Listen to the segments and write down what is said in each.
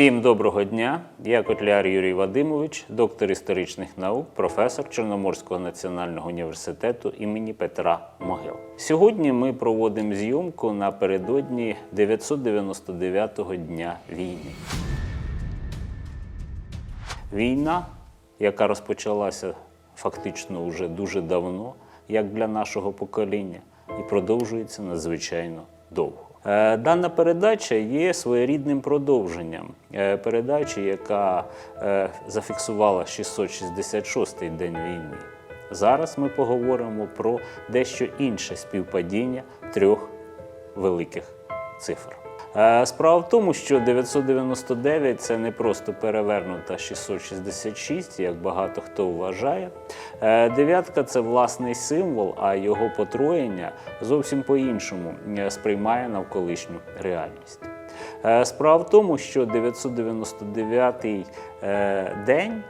Всім доброго дня. Я Котляр Юрій Вадимович, доктор історичних наук, професор Чорноморського національного університету імені Петра Могил. Сьогодні ми проводимо зйомку напередодні 999-го дня війни. Війна, яка розпочалася фактично вже дуже давно, як для нашого покоління, і продовжується надзвичайно довго. Е, Дана передача є своєрідним продовженням е, передачі, яка е, зафіксувала 666-й день війни. Зараз ми поговоримо про дещо інше співпадіння трьох великих цифр. Е, Справа в тому, що 999 це не просто перевернута 666, як багато хто вважає. Е, Дев'ятка це власний символ, а його потроєння зовсім по-іншому е, сприймає навколишню реальність. Справа в тому, що 999 е, день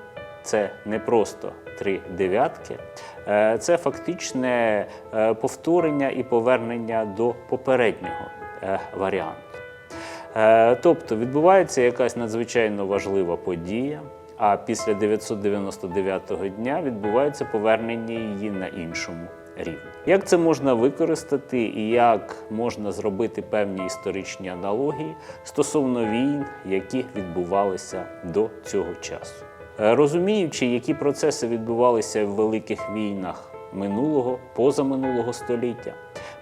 це не просто три дев'ятки, це фактичне повторення і повернення до попереднього варіанту. Е, Тобто відбувається якась надзвичайно важлива подія, а після 999-го дня відбувається повернення її на іншому рівні. Як це можна використати і як можна зробити певні історичні аналогії стосовно війн, які відбувалися до цього часу? Е, Розуміючи, які процеси відбувалися в великих війнах минулого, позаминулого століття,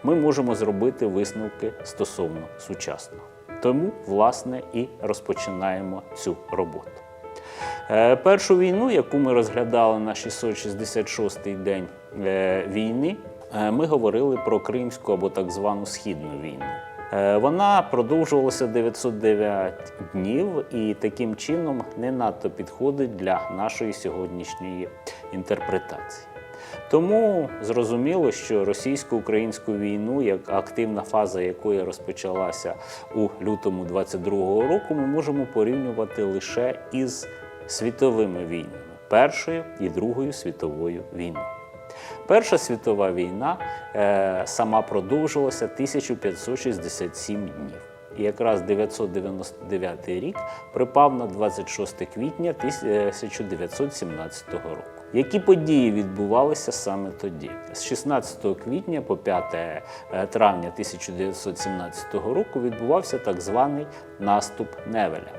ми можемо зробити висновки стосовно сучасного. Тому, власне, і розпочинаємо цю роботу. Е, Першу війну, яку ми розглядали на 666-й день е, війни, е, ми говорили про Кримську або так звану Східну війну. Вона продовжувалася 909 днів і таким чином не надто підходить для нашої сьогоднішньої інтерпретації. Тому зрозуміло, що російсько-українську війну, як активна фаза якої розпочалася у лютому 22-го року, ми можемо порівнювати лише із світовими війнами Першою і Другою світовою війною. Перша світова війна е, сама продовжилася 1567 днів. І якраз 999 рік припав на 26 квітня 1917 року. Які події відбувалися саме тоді? З 16 квітня по 5 е, травня 1917 року відбувався так званий наступ Невеля,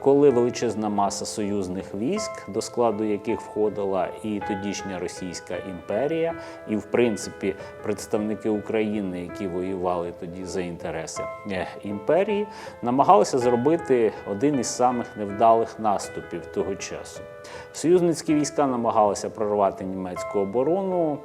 коли величезна маса союзних військ, до складу яких входила і тодішня Російська імперія, і, в принципі, представники України, які воювали тоді за інтереси е, імперії, намагалися зробити один із самих невдалих наступів того часу. Союзницькі війська намагалися прорвати німецьку оборону.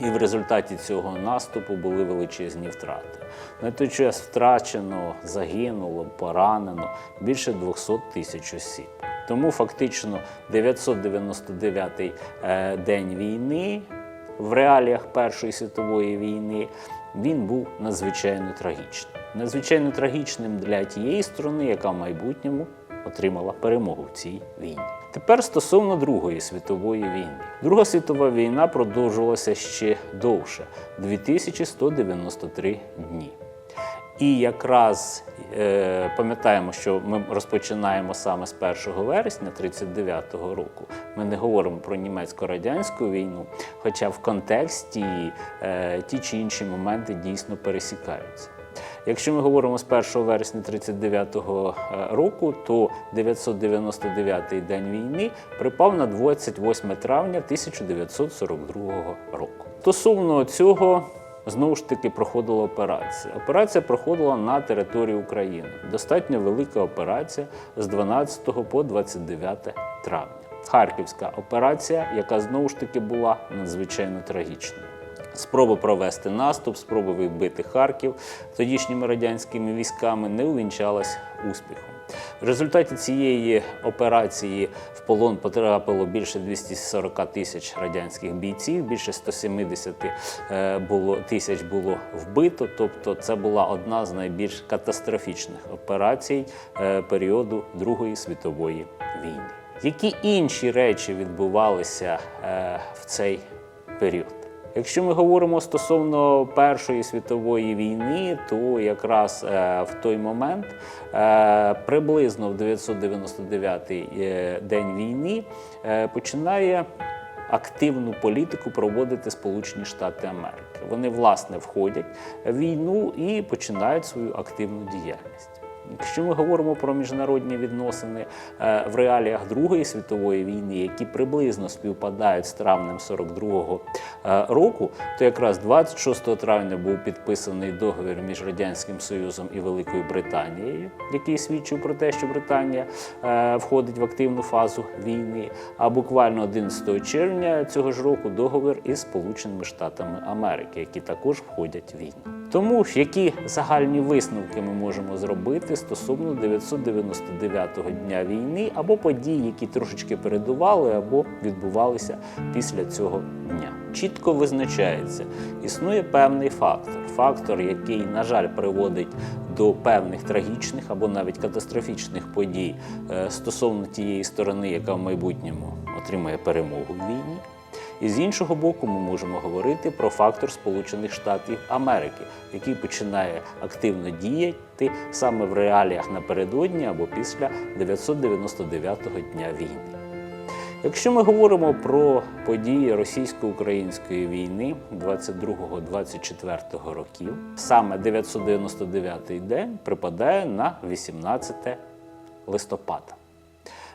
І в результаті цього наступу були величезні втрати. На той час втрачено, загинуло, поранено більше 200 тисяч осіб. Тому фактично 999-й е, день війни в реаліях Першої світової війни він був надзвичайно трагічним. Надзвичайно трагічним для тієї сторони, яка в майбутньому отримала перемогу в цій війні. Тепер стосовно Другої світової війни. Друга світова війна продовжувалася ще довше 2193 дні. І якраз е, пам'ятаємо, що ми розпочинаємо саме з 1 вересня 1939 року. Ми не говоримо про німецько-радянську війну, хоча в контексті е, ті чи інші моменти дійсно пересікаються. Якщо ми говоримо з 1 вересня 1939 року, то 999-й день війни припав на 28 травня 1942 року. Стосовно цього. Знову ж таки проходила операція. Операція проходила на території України. Достатньо велика операція з 12 по 29 травня. Харківська операція, яка знову ж таки була надзвичайно трагічною. Спроба провести наступ, спроба відбити Харків тодішніми радянськими військами не увінчалась успіхом. В результаті цієї операції в полон потрапило більше 240 тисяч радянських бійців, більше 170 е, було, тисяч було вбито. Тобто це була одна з найбільш катастрофічних операцій е, періоду Другої світової війни. Які інші речі відбувалися е, в цей період? Якщо ми говоримо стосовно Першої світової війни, то якраз е, в той момент е, приблизно в 999-й е, день війни починає активну політику проводити Сполучені Штати Америки. Вони власне входять в війну і починають свою активну діяльність. Якщо ми говоримо про міжнародні відносини е, в реаліях Другої світової війни, які приблизно співпадають з травнем 42-го е, року, то якраз 26 травня був підписаний договір між Радянським Союзом і Великою Британією, який свідчив про те, що Британія е, входить в активну фазу війни. А буквально 11 червня цього ж року договір із Сполученими Штатами Америки, які також входять в війну. Тому ж які загальні висновки ми можемо зробити стосовно 999-го дня війни або подій, які трошечки передували або відбувалися після цього дня. Чітко визначається, існує певний фактор. Фактор, який, на жаль, приводить до певних трагічних або навіть катастрофічних подій е, стосовно тієї сторони, яка в майбутньому отримає перемогу в війні. І з іншого боку, ми можемо говорити про фактор Сполучених Штатів Америки, який починає активно діяти саме в реаліях напередодні або після 999-го дня війни. Якщо ми говоримо про події російсько-української війни 22-24 років, саме 999-й день припадає на 18 листопада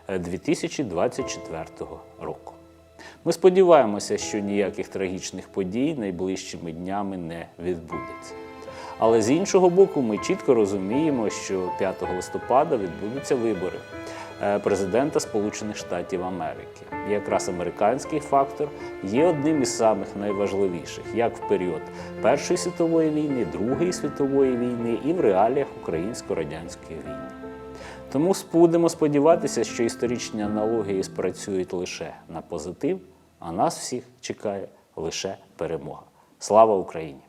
е, 2024 року. Ми сподіваємося, що ніяких трагічних подій найближчими днями не відбудеться. Але з іншого боку, ми чітко розуміємо, що 5 листопада відбудуться вибори е, президента Сполучених Штатів Америки. Якраз американський фактор є одним із самих найважливіших як в період Першої світової війни, Другої світової війни і в реаліях українсько-радянської війни. Тому будемо сподіватися, що історичні аналогії спрацюють лише на позитив, а нас всіх чекає лише перемога. Слава Україні!